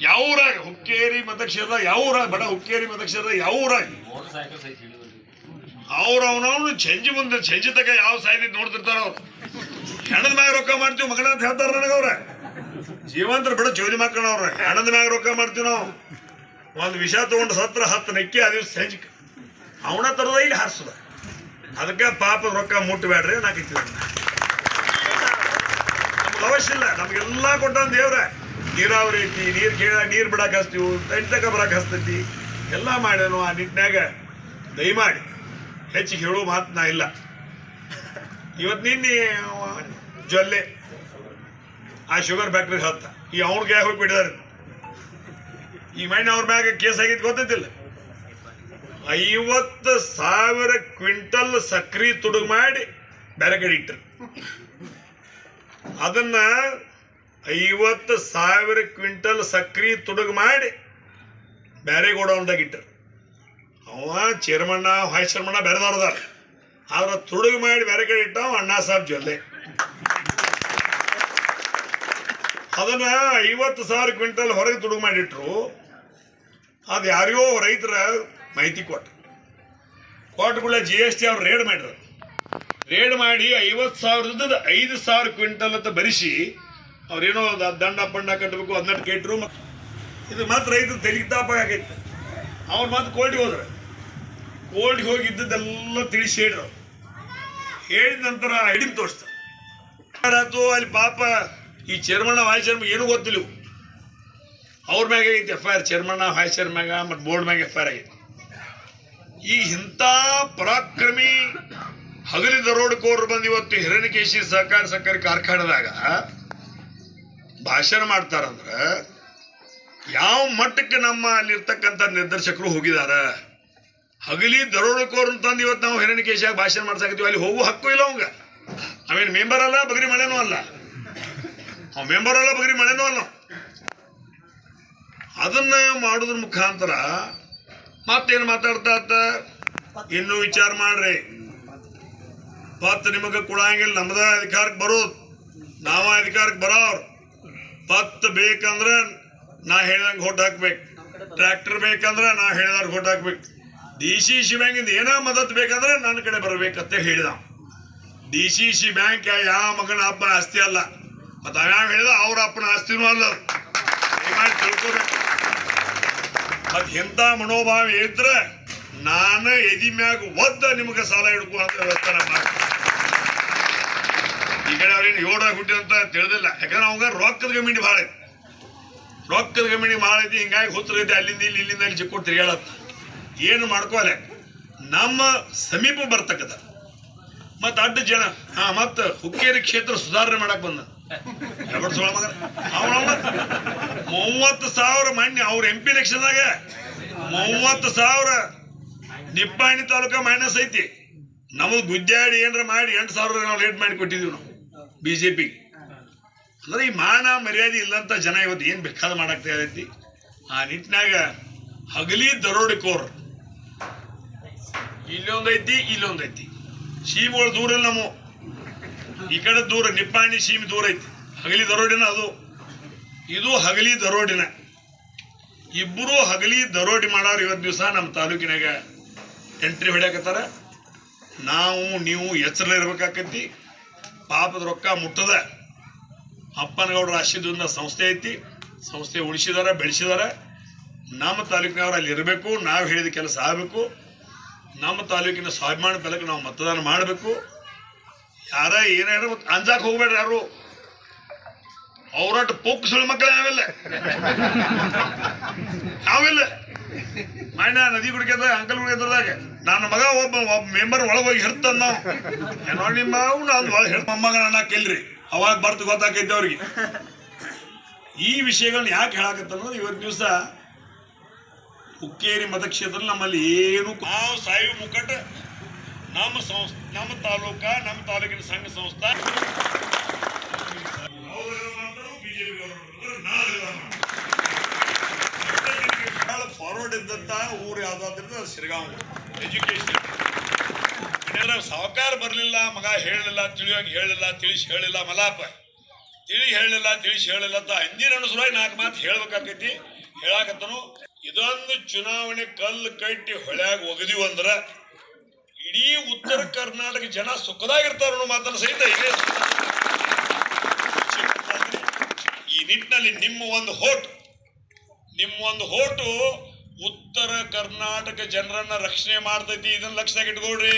ಯಾವ ಊರಾಗ ಹುಕ್ಕೇರಿ ಮತಕ್ಷೇತ್ರ ಯಾವ ಊರಾಗ ಬಡ ಹುಕ್ಕೇರಿ ಮತಕ್ಷೇತ್ರ ಯಾವ ಊರಾಗ ಅವ್ರ ಅವನವನು ಚೆಂಜಿ ಮುಂದೆ ಚೆಂಜಿ ತಗ ಯಾವ ಸಾಯ್ದಿ ನೋಡ್ತಿರ್ತಾರ ಅವ್ರು. ಹೆಣದ ಮ್ಯಾಗ ರೊಕ್ಕ ಮಾಡ್ತೀವಿ ಮಗನ ಅಂತ ಹೇಳ್ತಾರ ನನಗೆ ಅವ್ರ. ಜೀವಂತರ ಬಿಡ ಜೋಲಿ ಮಕ್ಕಳವ್ರ ಹೆಣದ ಮ್ಯಾಗ ರೊಕ್ಕ ಮಾಡ್ತೀವಿ ನಾವು. ಒಂದು ವಿಷ ತಗೊಂಡು ಸತ್ರ ಹತ್ತು ನೆಕ್ಕಿ ಆ ದಿವ್ಸ ಸಂಜಿಕ್ ಅವನ ತರದ ಇಲ್ಲಿ ಹಾರಿಸದ. ಅದಕ್ಕೆ ಪಾಪ ರೊಕ್ಕ ಮುಟ್ಟಬೇಡ್ರಿ ನಾಕಿತ್ತೀವಿ ನಮ್ಗೆ ಅವಶ್ಯ ಇಲ್ಲ. ನಮಗೆಲ್ಲ ಕೊಟ್ಟ ದೇವ್ರ. ನೀರಾವರಿ ಐತಿ, ನೀರು ಕೇಳ, ನೀರು ಬಿಡಕ್ಕೆ ಹಚ್ತೀವಿ ತಂಡಿ ತಕ ಬರಾಕ್ ಹಚ್ತೈತಿ. ಎಲ್ಲ ಮಾಡ್ಯಾನು ಆ ನಿಟ್ಟಿನಾಗ ದಯಮಾಡಿ ಹೆಚ್ಚಿಗೆ ಹೇಳೋ ಮಾತು ನಾ ಇಲ್ಲ. ಇವತ್ತು ನಿನ್ನೆ ಜೊಲ್ಲೆ, ಆ ಶುಗರ್ ಫ್ಯಾಕ್ಟ್ರಿ ಹತ್ತ. ಈ ಅವ್ನಿಗೆ ಹೋಗಿ ಬಿಟ್ಟಿದ್ದಾರೆ ಈ ಮೈನ ಅವ್ರ ಮ್ಯಾಗ ಕೇಸ್ ಆಗಿದ್ದು ಗೊತ್ತೈತಿಲ್ಲ? ಐವತ್ತು ಸಾವಿರ ಕ್ವಿಂಟಲ್ ಸಕ್ರಿ ತುಡುಗು ಮಾಡಿ ಬೇರೆ ಕಡೆ ಇಟ್ಟರು ಅದನ್ನ ಐವತ್ತು ಸಾವಿರ ಕ್ವಿಂಟಲ್ ಸಕ್ರಿ ತುಡುಗು ಮಾಡಿ ಬೇರೆ ಗೋಡೌನ್ದಾಗ ಇಟ್ಟರು. ಅವ ಚೇರ್ಮಣ್ಣ ವೈಸ್ ಚೇರ್ಮಣ್ಣ ಬೇರೆದವ್ರದಾರ ಆದ್ರೆ ತುಡುಗು ಮಾಡಿ ಬೇರೆ ಕಡೆ ಇಟ್ಟವ ಅಣ್ಣಾ ಸಾಬ್ ಜೊಲ್ಲೆ. ಅದನ್ನ ಐವತ್ತು ಸಾವಿರ ಕ್ವಿಂಟಲ್ ಹೊರಗೆ ತುಡುಗು ಮಾಡಿಟ್ರು. ಅದು ಯಾರಿಗೋ ರೈತರ ಮಾಹಿತಿ ಕೊಟ್ಟು. ಕೊಟ್ಟುಗಳ ಜಿ ಎಸ್ ಟಿ ಅವ್ರು ರೇಡ್ ಮಾಡಿದ್ರು. ರೇಡ್ ಮಾಡಿ ಐವತ್ತು ಸಾವಿರದ ಐದು ಸಾವಿರ ಕ್ವಿಂಟಲ್ ಅಂತ ಬರಿಸಿ ಅವ್ರೇನೋ ದಂಡ ಪಂಡ ಕಟ್ಟಬೇಕು ಅದನ್ನ ಕೇಟ್ರು ಇದು ಮಾತ್ರ ರೈತರು ತೆಲಿಗೆ ತಾಪ ಆಗೈತೆ. ಅವ್ರು ಮಾತು ಕೋರ್ಟಿಗೆ ಹೋದ್ರೆ. ಕೋರ್ಟ್ಗೆ ಹೋಗಿದ್ದೆಲ್ಲ ತಿಳಿಸಿ ಹೇಳ್ರು. ಹೇಳಿದ ನಂತರ ಹಿಡಿದು ತೋರಿಸ್ತಾರೆ. ಅಲ್ಲಿ ಪಾಪ ಈ ಚೇರ್ಮನ್ ವಾಯ್ಸ್ ಚೇರ್ಮನ್ ಏನೂ ಗೊತ್ತಿಲ್ಲ. ಅವ್ರ ಮ್ಯಾಗ ಐತೆ F I R chairman vice chair ಮ್ಯಾಗ, ಮತ್ತು ಬೋರ್ಡ್ ಮ್ಯಾಗ ಎಫ್ ಐ ಆರ್ ಆಗೈತೆ. ಈ ಇಂಥ ಪರಾಕ್ರಮಿ ಹಗಲಿ ದರೋಡ್ಕೋರು ಬಂದು ಇವತ್ತು ಹಿರಣ್ಯಕೇಶಿ ಸಹಕಾರ ಸಹಕಾರಿ ಕಾರ್ಖಾನೆದಾಗ ಭಾಷಣ ಮಾಡ್ತಾರಂದ್ರ ಯಾವ ಮಟ್ಟಕ್ಕೆ ನಮ್ಮ ಅಲ್ಲಿರ್ತಕ್ಕಂಥ ನಿರ್ದೇಶಕರು ಹೋಗಿದಾರ? ಹಗಲಿ ದರೋಡಕೋರ್ ಅಂತಂದು ಇವತ್ತು ನಾವು ಹಿರಣ್ಯಕೇಶಿಯಾಗಿ ಭಾಷಣ ಮಾಡ್ಸಾಕತ್ತೀವಿ. ಅಲ್ಲಿ ಹೋಗುವ ಹಕ್ಕು ಇಲ್ಲ ಅವಂಗ. ಅವೇನು ಮೆಂಬರ್ ಅಲ್ಲ, ಬಗರಿ ಮಳೆನೂ ಅಲ್ಲ. ಅವ್ ಮೆಂಬರ್ ಅಲ್ಲ, ಬಗರಿ ಮಳೆನೂ ಅಲ್ಲ. ಅದನ್ನ ಮಾಡೋದ್ರ ಮುಖಾಂತರ ಮತ್ತೇನು ಮಾತಾಡ್ತಾ ಇನ್ನು ವಿಚಾರ ಮಾಡ್ರಿ. ಮತ್ತೆ ನಿಮಗೆ ಕೊಡಂಗಿಲ್ಲ ನಮ್ದ ಅಧಿಕಾರಕ್ಕೆ ಬರೋದು. ನಾವ ಅಧಿಕಾರಕ್ಕೆ ಬರೋರು. ಪತ್ ಬೇಕಂದ್ರೆ ನಾ ಹೇಳ್ದಂಗೆ ಹೊಟ್ಟು ಹಾಕ್ಬೇಕು. ಟ್ರ್ಯಾಕ್ಟರ್ ಬೇಕಂದ್ರೆ ನಾ ಹೇಳ್ದಾಗ ಹೊಟ್ಟು ಹಾಕ್ಬೇಕು. ಡಿ ಸಿ ಸಿ ಬ್ಯಾಂಕಿಂದ ಏನೋ ಮದತ್ ಬೇಕಂದ್ರೆ ನನ್ನ ಕಡೆ ಬರ್ಬೇಕಂತ ಹೇಳಿದ ಡಿ ಸಿ ಸಿ ಬ್ಯಾಂಕ್ ಯಾವ ಮಗನ ಅಪ್ಪನ ಆಸ್ತಿ ಅಲ್ಲ. ಮತ್ತು ಯಾವ ಹೇಳಿದ? ಅವ್ರ ಅಪ್ಪನ ಆಸ್ತಿನೂ ಅಲ್ಲ. ದಯಮಾಡಿ ತಿಳ್ಕೊಬೇಕು. ಮತ್ ಎಂತ ಮನೋಭಾವ ಇದ್ರೆ ನಾನು ಎದಿ ಮ್ಯಾಗ ಒದ್ದ ನಿಮಗೆ ಸಾಲ ಹಿಡ್ಕುವಂತ ವ್ಯವಸ್ಥೆ ಮಾಡಿ ಈ ಕಡೆ ಅವ್ರೇನು ಏಳಾಗ ಹುಟ್ಟಿ ಅಂತ ತಿಳಿದಿಲ್ಲ. ಯಾಕಂದ್ರೆ ಅವಾಗ ರೊಕ್ಕದ ಗಮಿಣಿ ಭಾಳ ಐತಿ. ರೊಕ್ಕದ ಗಮಿಣಿ ಭಾಳ ಐತಿ, ಹಿಂಗಾಗಿ ಹುತ್ತರೈತಿ ಅಲ್ಲಿಂದ ಇಲ್ಲಿ, ಇಲ್ಲಿಂದ ಅಲ್ಲಿ ಚಿಕ್ಕ ತಿರುಗಾಡತ್ತ ಏನು ಮಾಡ್ಕೋಲೆ? ನಮ್ಮ ಸಮೀಪ ಬರ್ತಕ್ಕದ. ಮತ್ತ ಅಡ್ಡ ಜನ, ಹಾ, ಮತ್ತ ಹುಕ್ಕೇರಿ ಕ್ಷೇತ್ರ ಸುಧಾರಣೆ ಮಾಡಕ್ ಬಂದ. ಮೂವತ್ತು ಸಾವಿರ ಮಾನ್ಯ ಅವ್ರ ಎಂ ಪಿ ಎಲೆಕ್ಷನ್ದಾಗ ಮೂವತ್ತು ಸಾವಿರ ನಿಪ್ಪಾಣಿ ತಾಲೂಕ ಮೈನಸ್ ಐತಿ. ನಮಗೆ ಗುದ್ದಾಡಿ ಏನಾರ ಮಾಡಿ ಎಂಟು ಸಾವಿರ ನಾವು ಲೇಟ್ ಮಾಡಿ ಕೊಟ್ಟಿದ್ದೀವಿ ನಾವು. ಬಿ ಜೆ ಪಿಗೆ ಅಂದ್ರೆ ಈ ಮಾನ ಮರ್ಯಾದೆ ಇಲ್ಲಂತ ಜನ ಇವತ್ತು ಏನು ಬೇಕಾದ ಮಾಡಾಕ್ತಾ ಇದೈತಿ ಆ ನಿಟ್ಟಿನಾಗ ಹಗಲಿ ದರೋಡಿಕೋರ್. ಇಲ್ಲೊಂದೈತಿ ಇಲ್ಲೊಂದೈತಿ ಸೀಮೆಗಳು ದೂರ ಇಲ್ಲ ನಮ್ಮ. ಈ ಕಡೆ ದೂರ ನಿಪ್ಪಾಣಿ ಸೀಮೆ ದೂರ ಐತಿ. ಹಗಲಿ ದರೋಡಿನ ಅದು. ಇದು ಹಗಲಿ ದರೋಡಿನ. ಇಬ್ಬರು ಹಗಲಿ ದರೋಡಿ ಮಾಡೋರು ಇವತ್ತು ದಿವಸ ನಮ್ಮ ತಾಲೂಕಿನಾಗ. ಎಂಟ್ರಿ ಹೊಡ್ಯಾಕತ್ತಾರ. ನಾವು ನೀವು ಎಚ್ಚರ ಇರ್ಬೇಕಾಕೈತಿ ಪಾಪದ ರೊಕ್ಕ ಮುಟ್ಟದ. ಅಪ್ಪನಗೌಡರ ಆಶೀರ್ವಾದದಿಂದ ಸಂಸ್ಥೆ ಐತಿ. ಸಂಸ್ಥೆ ಉಳಿಸಿದಾರೆ, ಬೆಳೆಸಿದಾರೆ. ನಮ್ಮ ತಾಲೂಕಿನವ್ರು ಅಲ್ಲಿ ಇರಬೇಕು, ನಾವು ಹೇಳಿದ ಕೆಲಸ ಆಗಬೇಕು. ನಮ್ಮ ತಾಲೂಕಿನ ಸ್ವಾಭಿಮಾನ ಬೆಲಕ್ಕೆ ನಾವು ಮತದಾನ ಮಾಡಬೇಕು. ಯಾರ ಏನಾರ ಅಂಜಾಕ್ ಹೋಗ್ಬೇಡ್ರಿ ಯಾರು. ಅವರಟ್ಟು ಪೊಕ್ಕ ಸುಳ್ಳು ಮಕ್ಕಳೇ ಯಾವೆಲ್ಲ ಯಾವೆಲ್ಲ ಮಾಯನ ನದಿ ಕುಡಿಕೆದ ಅಂಕಲ್ ಕುಡಿಕೆದಾಗ ನನ್ನ ಮಗ ಒಬ್ಬ ಒಬ್ಬ ಮೆಂಬರ್ ಒಳಗೆ ಹೋಗಿ ಹಿರ್ತದ ನಾವು ನೋಡಿ ನಿಮ್ಮ ನಾನು ಒಳಗೆ ಹಿಡ್ತ ಮೊಮ್ಮಗನ ಕೆಲ್ರಿ ಅವಾಗ ಬರ್ತು ಗೊತ್ತಾಕೈತೆ ಅವ್ರಿಗೆ. ಈ ವಿಷಯಗಳನ್ನ ಯಾಕೆ ಹೇಳಾಕತ್ತ ಅನ್ನೋದು ಇವತ್ತು ದಿವಸ ಹುಕ್ಕೇರಿ ಮತಕ್ಷೇತ್ರ ನಮ್ಮಲ್ಲಿ ಏನು ನಾವು ಸಾಯಿ ಮುಖಂಡ ನಮ್ಮ ಸಂಸ್ ನಮ್ಮ ತಾಲೂಕ, ನಮ್ಮ ತಾಲೂಕಿನ ಸಂಘ ಸಂಸ್ಥಾ. ಯಾವ್ದಾದ್ರಿಂದ ಎಜುಕೇಶನ್ ಸಾವುಕಾರ ಬರಲಿಲ್ಲ, ಮಗ ಹೇಳಲಿಲ್ಲ, ತಿಳಿಯೋಂಗೆ ಹೇಳಿಲ್ಲ ತಿಳಿಸಿ ಹೇಳಿಲ್ಲ, ಮಲಾಪ. ತಿಳಿ ಹೇಳಿಲ್ಲ ತಿಳಿಸಿ ಹೇಳಿಲ್ಲ ಅಂತ ಅಂದಿನ ಅನುಸರವಾಗಿ ನಾಲ್ಕು ಮಾತು ಹೇಳ್ಬೇಕಾಕೈತಿ. ಹೇಳಾಕತ್ತನು, ಇದೊಂದು ಚುನಾವಣೆ ಕಲ್ಲು ಕಟ್ಟಿ ಹೊಳ್ಯಾಗ ಒಗದಿವು ಅಂದ್ರ ಇಡೀ ಉತ್ತರ ಕರ್ನಾಟಕ ಜನ ಸುಖದಾಗಿರ್ತಾರ ಅನ್ನೋ ಮಾತನ್ನ ಸಹಿತ ಇದೆ. ಈ ನಿಟ್ಟಿನಲ್ಲಿ ನಿಮ್ಮ ಒಂದು ಹೋಟ್, ನಿಮ್ಮ ಒಂದು ಹೋಟು ಉತ್ತರ ಕರ್ನಾಟಕ ಜನರನ್ನ ರಕ್ಷಣೆ ಮಾಡ್ತೈತಿ ಇದನ್ನ ಲಕ್ಷ್ಯ ಇಟ್ಕೊಳ್ರಿ.